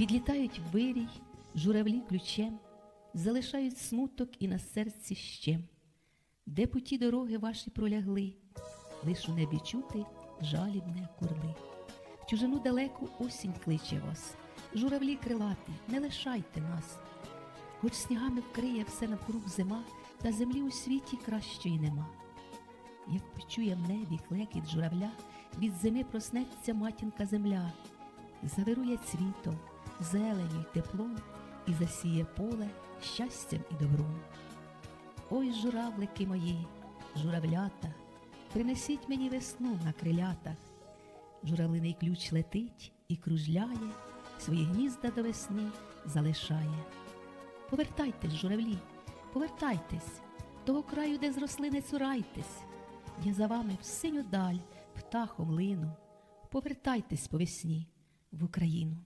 Відлітають вирій, журавлі ключем, залишають смуток і на серці щем. Де путі дороги ваші пролягли, лиш у небі чути жалібне курли. В чужину далеку осінь кличе вас, журавлі крилаті, не лишайте нас. Хоч снігами вкриє все навкруг зима, та землі у світі кращої нема. Як почує в небі клекіт журавля, від зими проснеться матінка земля, завирує цвітом, зеленю й теплом і засіє поле щастям і добром. Ой, журавлики мої, журавлята, принесіть мені весну на крилятах. Журавлиний ключ летить і кружляє, свої гнізда до весни залишає. Повертайтесь, журавлі, повертайтесь, того краю, де зросли, не цурайтесь. Я за вами в синю даль птахом лину. Повертайтесь по весні в Україну.